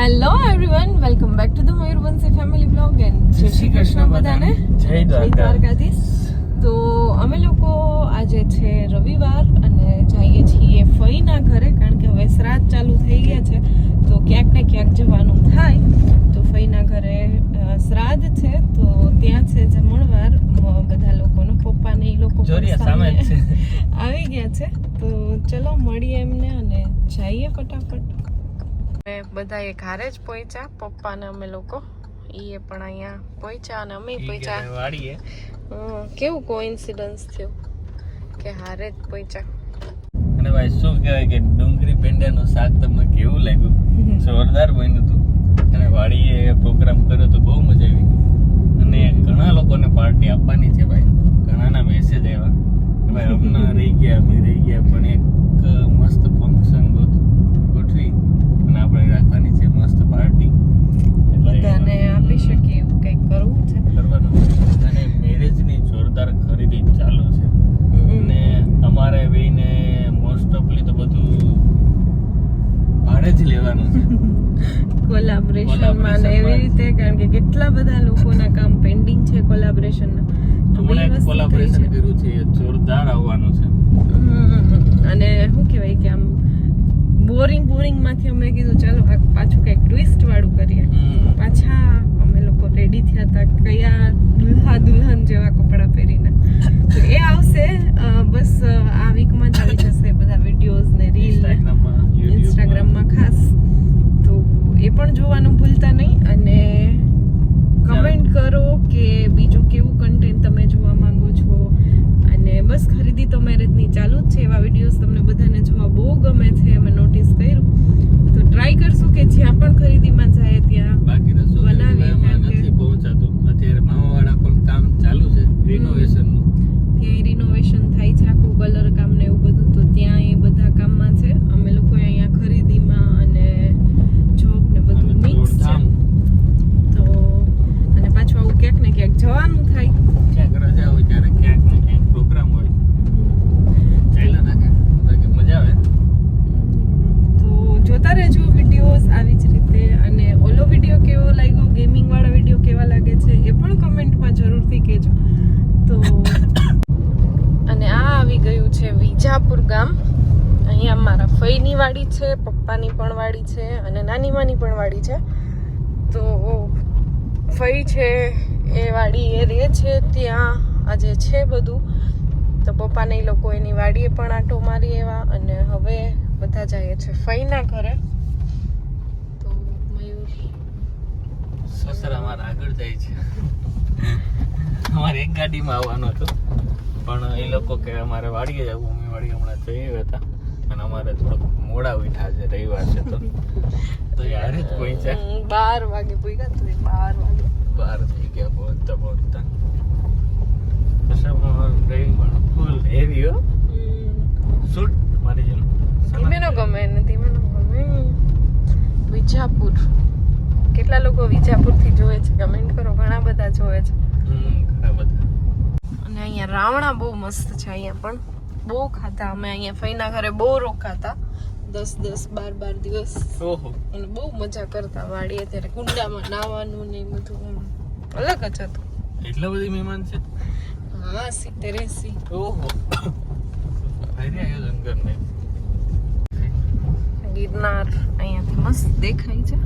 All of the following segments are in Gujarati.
Hello everyone welcome back to the Mayurvanshi family blog and Jai Shri Krishna બધાને. જય દ્વારકાધીશ. તો અમે લોકો આજે છે રવિવાર અને જઈએ છીએ ફઈના ઘરે કારણ કે હવે શ્રાદ્ધ ચાલુ થઈ ગયા છે. તો ક્યાંક ને ક્યાંક જવાનું થાય. તો ફઈના ઘરે શ્રાદ્ધ છે. તો ત્યાં છે જમણવાર. બધા લોકોનો પપ્પા ને એ લોકો આવી ગયા છે. તો ચલો મળીએ એમને અને જઈએ ફટાફટ. બધા એક હારે જ પહોંચ્યા પપ્પા ને અમે લોકો. એ પણ અહીંયા પહોંચ્યા અને અમે પહોંચ્યા કેવું કોઇન્સિડન્સ થયું કે હારે જ પહોંચ્યા અને ભાઈ શું કહેવાય કે ડુંગળી પેંડાનું શાક તમને કેવું લાગ્યું? જોરદાર બન્યું હતું. અને વાડીએ પ્રોગ્રામ કર્યો તો બહુ મજા આવી. અને ઘણા લોકોને પાર્ટી આપવાની છે ભાઈ. ઘણાના મેસેજ આવ્યા. ભાઈ અમને રહી ગયા અમે રહી ગયા પણ એક અ, મસ્ત ફંક્શન ગોઠવી અને આપણે રાખવાની છે મસ્ત પાર્ટી બધાને આપી શકીએ એવું કંઈક કરવું છે કરવાનું છે. અને મેરેજની જોરદાર ખરીદી ચાલુ છે અને અમારે બેયને મોસ્ટ ઓફલી તો બધું ભાડે જ લેવાનું છે કોલાબરેશનમાં ને Collaboration એવી માં. રીતે કારણ કે કેટલા બધા લોકોના કામ પેન્ડિંગ છે કોલાબરેશન હમણાં કોલેબોરેશન કર્યું છે જોરદાર આવવાનું છે. અને શું કહેવાય કે આમ બોરિંગ બોરિંગમાંથી અમે કીધું ચાલો પાછું કંઈક ટ્વિસ્ટ વાળું કરીએ. પાછા અમે લોકો રેડી થયા હતા કયા દુલ્હા દુલ્હન જેવા કપડાં પહેરીને. તો એ આવશે બસ આ વીકમાં જ આવી જશે બધા વિડીયોઝ ને રીલ ઇન્સ્ટાગ્રામમાં ખાસ. તો એ પણ જોવાનું ભૂલતા નહીં અને કમેન્ટ કરો કે બીજું કેવું કન્ટેન્ટ તમે જોવા માંગો છો અને બસ ખરીદી તો મેરેજની ચાલુ જ છે. એવા વિડીયોઝ તમને બધાને જોવા બહુ ગમે છે. અમે નોટિસ કર્યું. તો ટ્રાય કરશું કે જ્યાં પણ ખરીદીમાં જાય ત્યાં બાકી તો શું બનાવી કરીએ, હમણાં કારણ કે- નથી પહોંચાતું અત્યારે મામાવાળા પણ કામ ચાલુ છે રિનોવેશનનું ત્યાં રિનોવેશન થાય છે આખું કલર કામ ને એવું બધું તો ત્યાં એ બધા કામમાં છે અમે લોકો અહીંયા ખરીદીમાં અને જોબ ને બધું અને મિક્સ છે દોડધામ તો અને પાછું આવું ક્યાંક ને ક્યાંક જવાનું થાય ક્યાંક રજા હોય ત્યારે ક્યાંક ને ક્યાંક પ્રોગ્રામ હોય ચાલ્યા નાખે બાકી મજા આવે તો જોતા રહેજો વિડીયોઝ આવી જ રીતે અને ઓલો વીડિયો કેવો લાગ્યો ગેમિંગ વાળા વીડિયો કેવા લાગે છે એ પણ કમેન્ટમાં જરૂરથી કહેજો તો અને આ આવી ગયું છે વિજાપુર ગામ અહીંયા મારા ફઈની વાડી છે પપ્પાની પણ વાડી છે અને નાની માની પણ વાડી છે. તો ફઈ છે એ વાડી એ રહે છે ત્યાં, આજે છે બધું. તો પપ્પાને એ લોકો એની વાડીએ પણ આંટો મારી એવા અને હવે બધા જાય છે ફઈના ઘરે. તો મયુર. સસરા મારા આગળ જાય છે. અમારે એક ગાડીમાં આવવાનું હતું. પણ એ લોકો કે અમારે વાડીએ જવું, અમે વાડી હમણાં જઈ હતા. અને અમારે થોડોક મોડા ઉઠ્યા છે રવિવાર છે તો. તો યાર જ પહોંચ્યા. બાર વાગે પહોંચ્યા તો બાર વાગે. બાર થઈ ગયા પહોંચતા પહોંચતા કશામાં ડ્રાઈવિંગ પણ ફૂલ હેવી હો. શૂટ મારી જેમ. ધીમે નો ગમે ને ધીમે નો ગમે. વિજાપુર. કેટલા લોકો વિજાપુરથી જોવે છે? કમેન્ટ કરો ઘણા બધા જોવે છે. ઘણા બધા. અને અહીંયા રાવણા બહુ મસ્ત છે અહીંયા પણ. બહુ ખાતા અમે અહીંયા ફઈના ઘરે બહુ રોકાતા. દસ દસ બાર બાર દિવસ. અને બહુ મજા કરતા વાડીએ ત્યારે કુંડામાં નાવાનું ને બધું અલગ જ હતું. એટલા બધી મહેમાન છે? હા સિત્તેર એસી. ઓહો. ગિરનાર અહીંયાથી મસ્ત દેખાય છે.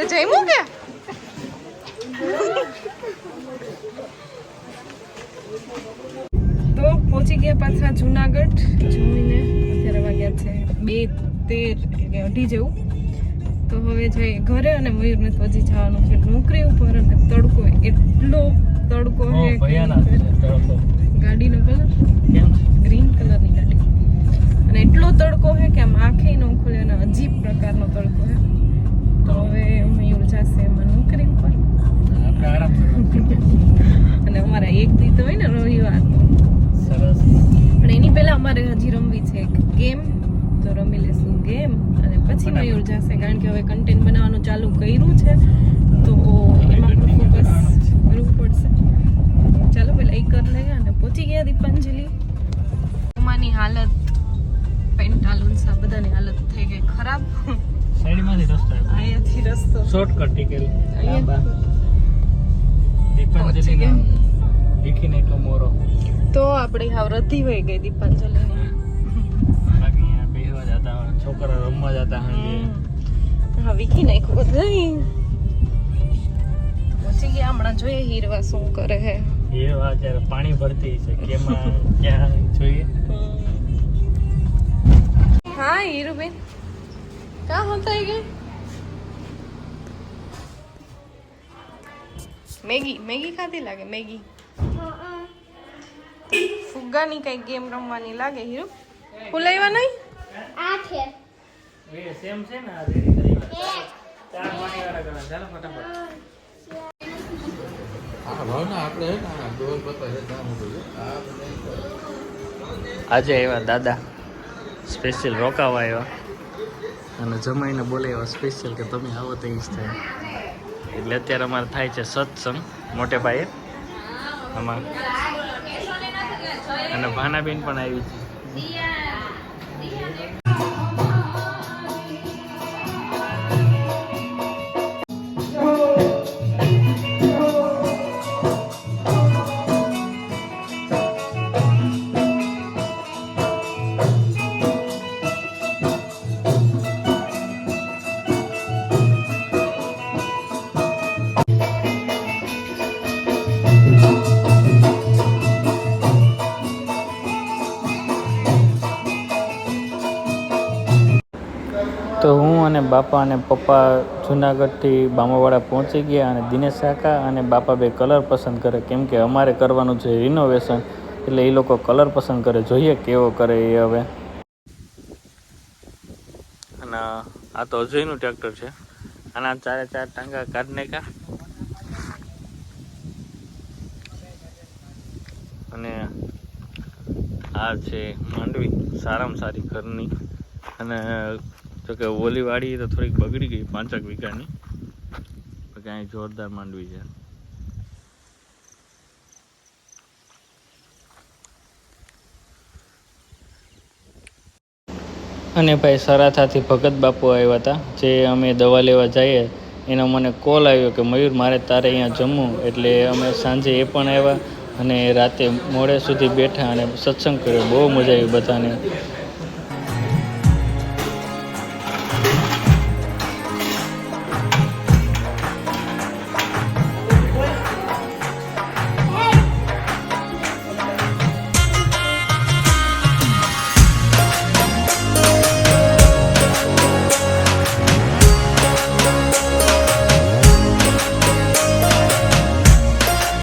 તે જમ્યું કે? તો પહોંચી ગયા પાછા જુનાગઢ. જમીને અત્યારે વાગ્યા છે બે તેર એટલે અઢી જેવું. તો હવે જઈએ ઘરે અને મયુરને તો હજી જવાનું છે નોકરી ઉપર અને તડકો એટલો તડકો છે ગાડીનો કલર ગ્રીન કલરની ગાડી. અને એટલો તડકો છે કે આમ આંખે ન ખુલે અને અજીબ પ્રકારનો તડકો છે. તો હવે મયુર જશે એમાં નોકરી ઉપર. અને અમારા એક દી તો હોય ને રવિવાર. સરસ. પણ એની પહેલા અમારે હજી રમવી છે ગેમ. તો રમી લેશું ગેમ. અને પછી મયુર જશે કારણ કે હવે કન્ટેન્ટ બનાવવાનું ચાલુ કર્યું છે. તો એમાં ફોકસ શોર્ટકટ ટિકેલ દીપાંજલિ. દીખીને એટલો મોરો. તો આપણી હાવ રધી વહી ગઈ દીપાંજલિની. બાકી અહીંયા બેહવા જતા છોકરા રમવા જતા હા વિકી નાખ્યું બધું પહોંચી ગયા હમણાં જોઈએ હીરવા શું કરે હે. હીરવા અત્યારે જ્યારે પાણી ભરતી છે કેમાં ક્યાં જોઈએ? હા હીરુબેન કા હોતા હે મેગી મેગી ખાધી લાગે? મેગી. ફુગ્ગાની કઈ ગેમ રમવાની લાગે હીરો? ફૂલાઈવા નહીં? આ છે. એ સેમ છે ને આ રેડી કરી ચાર પાણી વાળા કરવા ચાલો ફટાફટ. આજે આવ્યા દાદા સ્પેશિયલ રોકાવા આવ્યા. અને જમાઈને બોલાવ્યા સ્પેશિયલ કે તમે આવો તો જ થાય. એટલે અત્યારે અમારે થાય છે સત્સંગ મોટે ભાઈએ આમાં અને ભાનાબેન પણ આવી છે. તો હું અને બાપા અને પપ્પા જુનાગઢથી બામાવાડા પહોંચી ગયા અને દિનેશ કાકા અને બાપા બે કલર પસંદ કરે. કેમ કે અમારે કરવાનું છે રિનોવેશન એટલે એ લોકો કલર પસંદ કરે. જોઈએ કેવો કરે એ હવે. અને આ તો અજયનું ટ્રેક્ટર છે. આના ચારે ચાર ટાંગા કાઢને કા. અને આ છે માંડવી, સારામાં સારી ઘરની. અને જો કે ઓલી વાડી તો થોડીક બગડી ગઈ, પાંચક વીઘાની. બાકી જોરદાર માંડવી છે. અને ભાઈ સરાથાથી ભગત બાપુ આવ્યા હતા, જે અમે દવા લેવા જઈએ, એનો મને કોલ આવ્યો કે મયુર, મારે તારે અહીંયા જમવું. એટલે અમે સાંજે એ પણ આવ્યા અને રાતે મોડે સુધી બેઠા અને સત્સંગ કર્યો. બહુ મજા આવી બધાને.